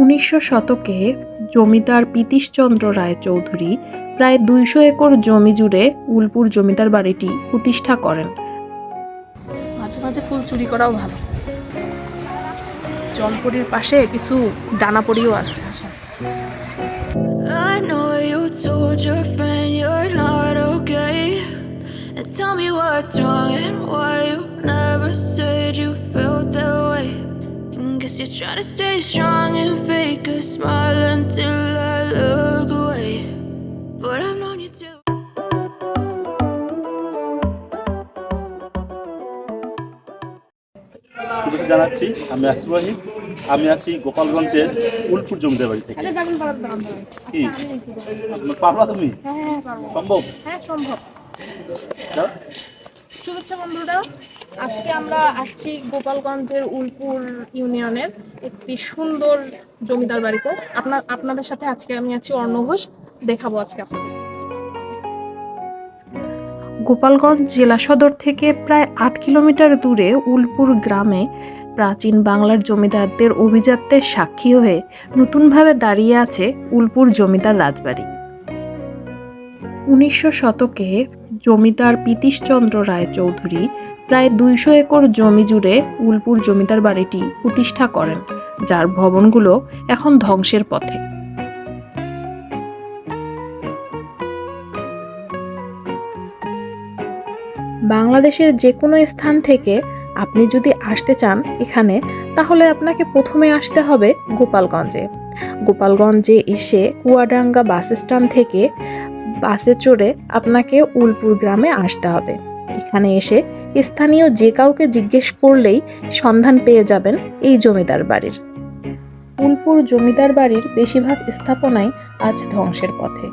উনিশশো শতকে জমিদার পীতিশচন্দ্র রায় চৌধুরী প্রায় দুইশো একর জমি জুড়ে উলপুর জমিদার বাড়িটি প্রতিষ্ঠা করেন। মাঝে মাঝে ফুল চুরি করাও ভালো। জলপুরির পাশে কিছু ডানা পড়িও আছে। Tell me what's wrong and why. Guess you're trying to stay strong and fake a smile until I look away. But I've known you too. শুভেচ্ছা জানাচ্ছি আমি আসিফ রহিম আমি আছি গোপালগঞ্জের উলপুর জমিদার বাড়ি থেকে কি পারবা তুমি সম্ভব হ্যাঁ সম্ভব। শুভেচ্ছা বন্ধুরা। আজকে আমরা আসছি গোপালগঞ্জের উলপুর ইউনিয়নের একটি সুন্দর জমিদার বাড়িতে আপনার, আপনাদের সাথে আজকে আমি আছি অর্ণ ঘোষ। দেখাবো আজকে আপনাদের। গোপালগঞ্জ জেলা সদর থেকে প্রায় আট কিলোমিটার দূরে উলপুর গ্রামে প্রাচীন বাংলার জমিদারদের অভিজাত্যের সাক্ষী হয়ে নতুনভাবে দাঁড়িয়ে আছে উলপুর জমিদার রাজবাড়ি। উনিশশো শতকে জমিদার পিতীশচন্দ্র রায়চৌধুরী প্রায় দুইশো একর জমি জুড়ে উলপুর জমিদার বাড়িটি প্রতিষ্ঠা করেন, যার ভবনগুলো এখন ধ্বংসের পথে। বাংলাদেশের যে কোনো স্থান থেকে আপনি যদি আসতে চান এখানে, তাহলে আপনাকে প্রথমে আসতে হবে গোপালগঞ্জে। গোপালগঞ্জে এসে কুয়াডাঙ্গা বাস স্ট্যান্ড থেকে বাসে চড়ে আপনাকে উলপুর গ্রামে আসতে হবে। এখানে এসে স্থানীয় যে কাউকে জিজ্ঞেস করলেই সন্ধান পেয়ে যাবেন এই জমিদার বাড়ির। উলপুর জমিদার বাড়ির বেশিরভাগ স্থাপনাই আজ ধ্বংসের পথে।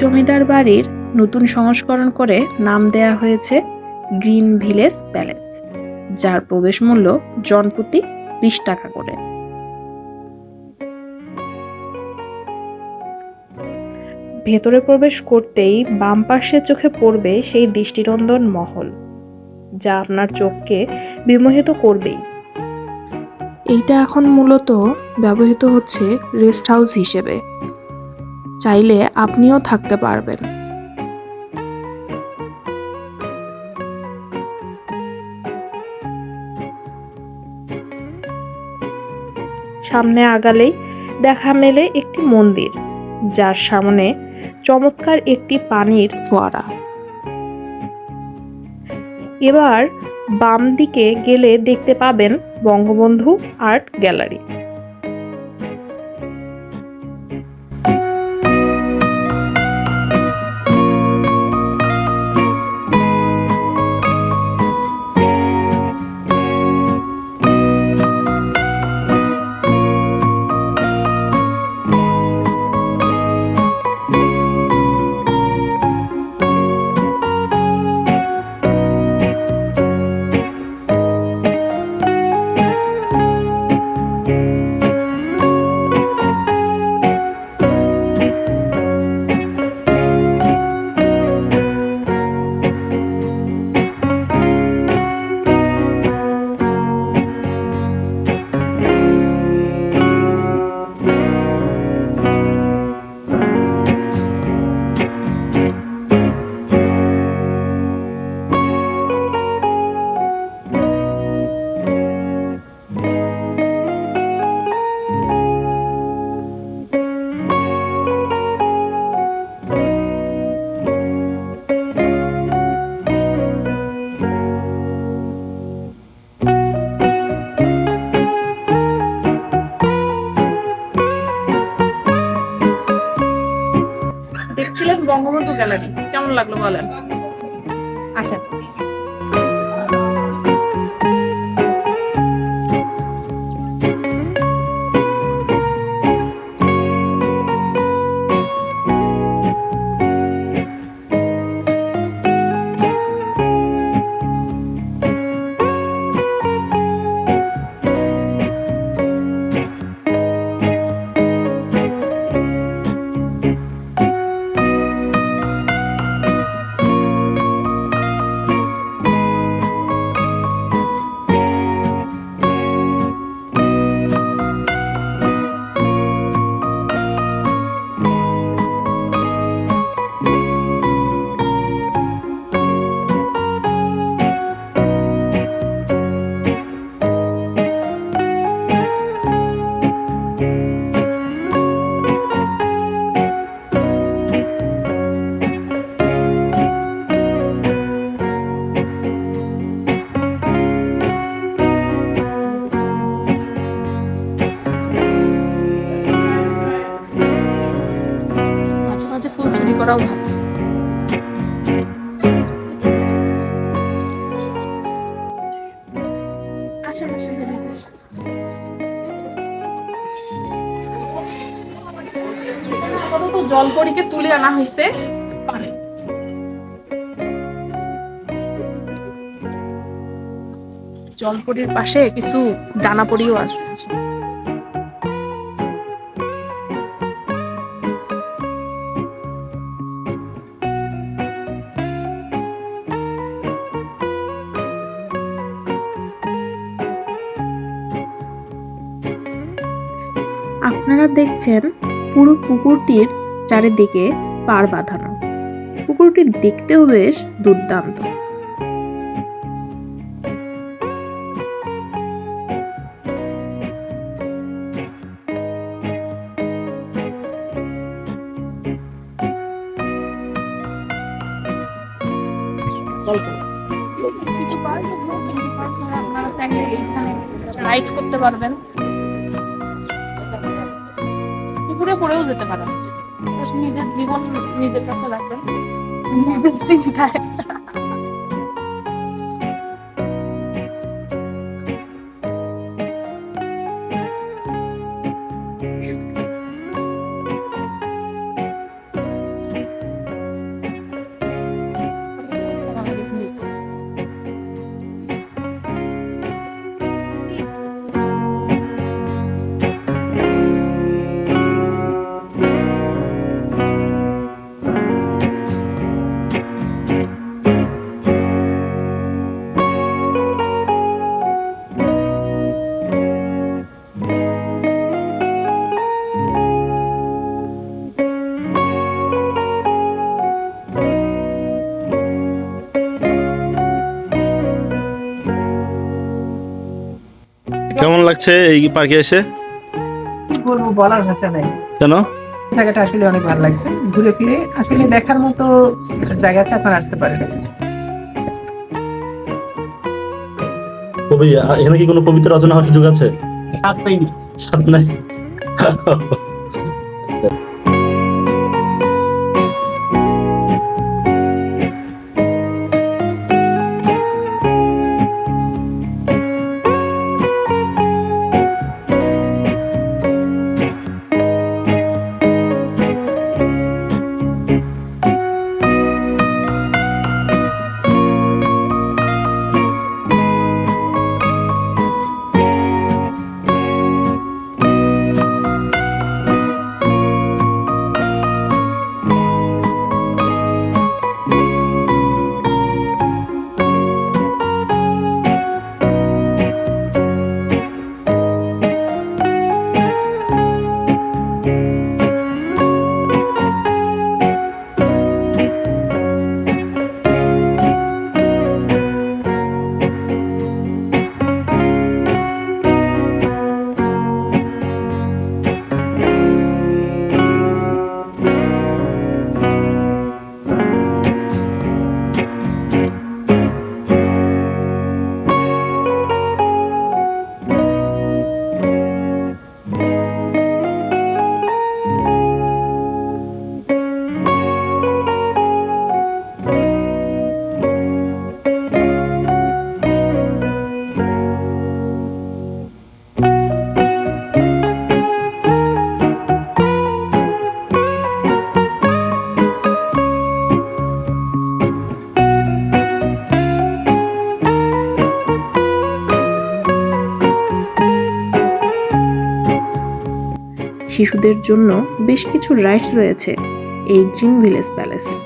জমিদার বাড়ির নতুন সংস্করণ করে নাম দেয়া হয়েছে গ্রিন ভিলেজ প্যালেস, যার প্রবেশ মূল্য জনপ্রতি বিশ টাকা করে। ভেতরে প্রবেশ করতেই বাম পাশে চোখে পড়বে সেই দৃষ্টিনন্দন মহল, যা আপনার চোখকে বিমোহিত করবেই। এইটা এখন মূলত ব্যবহৃত হচ্ছে রেস্ট হাউস হিসেবে। চাইলে আপনিও থাকতে পারবেন। সামনে আগালেই দেখা মেলে একটি মন্দির, যার সামনে চমৎকার একটি পানির ফোয়ারা। এবার বাম দিকে গেলে দেখতে পাবেন বঙ্গবন্ধু আর্ট গ্যালারি। Vale。করাও ভালো। আপাতত জলপরীকে তুলে আনা হয়েছে জলপরীর পাশে কিছু ডানাপড়িও আছে। দেখছেন পুরো পুকুরটির চারিদিকে পার বাঁধানো। পুকুরটি দেখতেও বেশ দুর্দান্ত। রাইড করতে পারবেন। যেতে পারেন নিজের জীবন নিজের কাছে রাখবেন নিজের চিন্তায়। লাগছে এই পার্কে এসে? কি বলব বলার ভাষা নাই। কেন? জায়গাটা আসলে অনেক ভালো লাগছে। ঘুরে ফিরে আসলে দেখার মতো জায়গা আছে আপনারা আসতে পারেন। কবি এখানে কি কোনো কবিতা রচনা হওয়ার সুযোগ আছে? সাত পাইনি সাত নাই? শিশুদের জন্য বেশ কিছু রাইডস রয়েছে এই গ্রিন ভিলেজ প্যালেসে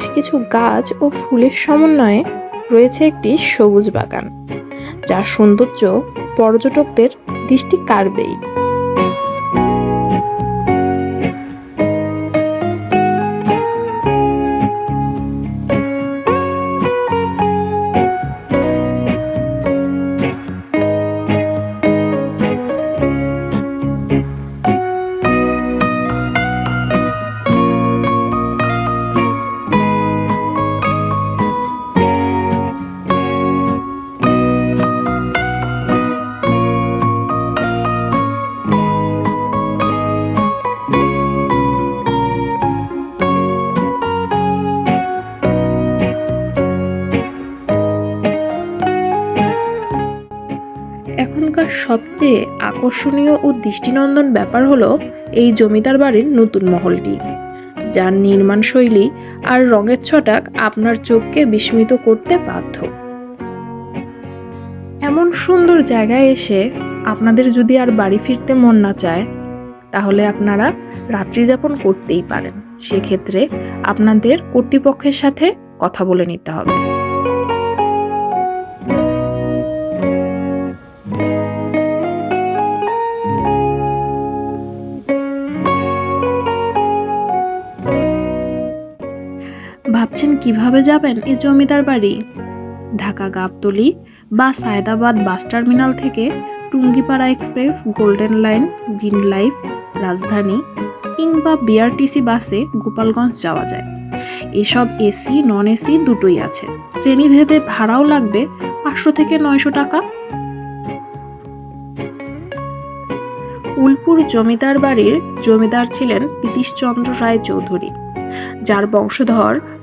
বেশ কিছু গাছ ও ফুলের সমন্বয়ে রয়েছে একটি সবুজ বাগান, যার সৌন্দর্য পর্যটকদের দৃষ্টি কাড়বেই। সবচেয়ে আকর্ষণীয় ও দৃষ্টিনন্দন ব্যাপার হলো এই জমিদার বাড়ির নতুন মহলটি। যার নির্মাণ শৈলী আর রঙের ছটাক আপনার চোখকে বিস্মিত করতে বাধ্য। এমন সুন্দর জায়গায় এসে আপনাদের যদি আর বাড়ি ফিরতে মন না চায়, তাহলে আপনারা রাত্রি যাপন করতেই পারেন। সেক্ষেত্রে আপনাদের কর্তৃপক্ষের সাথে কথা বলে নিতে হবে। ভাবছেন কীভাবে যাবেন এ জমিদার বাড়ি? ঢাকা গাবতলি বা সায়দাবাদ বাস টার্মিনাল থেকে Tungipara express, golden line, green life, Rajdhani কিংবা বিআরটিসি বাসে গোপালগঞ্জ যাওয়া যায়। এসব এসি নন এসি দুটোই আছে। শ্রেণীভেদে ভাড়াও লাগবে পাঁচশো থেকে নয়শো টাকা। উলপুর জমিদার বাড়ির জমিদার ছিলেন প্রীতিশচন্দ্র রায় চৌধুরী। যার বংশধর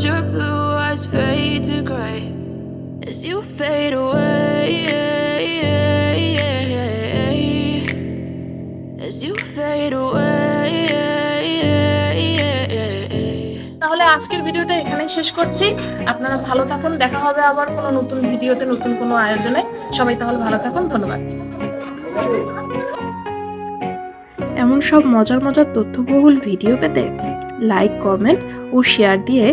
your blue eyes fade to gray as you fade away. As you fade away. তাহলে আজকের ভিডিওটা এখানেই শেষ করছি আপনারা ভালো থাকুন দেখা হবে আবার কোনো নতুন ভিডিওতে নতুন কোনো আয়োজনে সবাই তাহলে ভালো থাকুন ধন্যবাদ এমন সব মজার মজার তথ্যবহুল ভিডিও পেতে লাইক কমেন্ট ও শেয়ার দিয়ে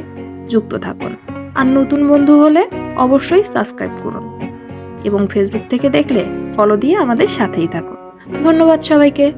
যুক্ত থাকুন। আর নতুন বন্ধু হলে অবশ্যই সাবস্ক্রাইব করুন। এবং ফেসবুক থেকে দেখলে ফলো দিয়ে আমাদের সাথেই থাকুন। ধন্যবাদ সবাইকে।